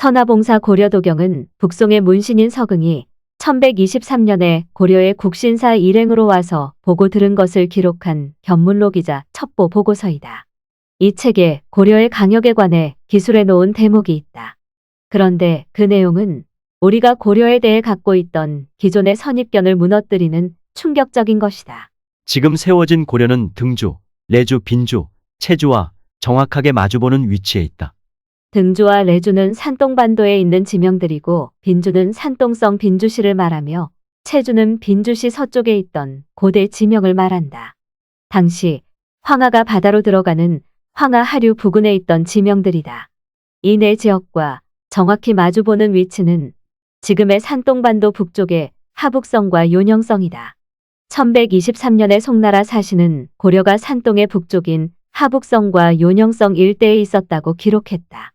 선화봉사 고려도경은 북송의 문신인 서긍이 1123년에 고려의 국신사 일행으로 와서 보고 들은 것을 기록한 견문록이자 첩보 보고서이다. 이 책에 고려의 강역에 관해 기술해 놓은 대목이 있다. 그런데 그 내용은 우리가 고려에 대해 갖고 있던 기존의 선입견을 무너뜨리는 충격적인 것이다. 지금 세워진 고려는 등주, 레주, 빈주, 체주와 정확하게 마주보는 위치에 있다. 등주와 레주는 산동반도에 있는 지명들이고 빈주는 산동성 빈주시를 말하며 체주는 빈주시 서쪽에 있던 고대 지명을 말한다. 당시 황하가 바다로 들어가는 황하 하류 부근에 있던 지명들이다. 이 네 지역과 정확히 마주보는 위치는 지금의 산동반도 북쪽의 하북성과 요녕성이다. 1123년에 송나라 사신은 고려가 산동의 북쪽인 하북성과 요녕성 일대에 있었다고 기록했다.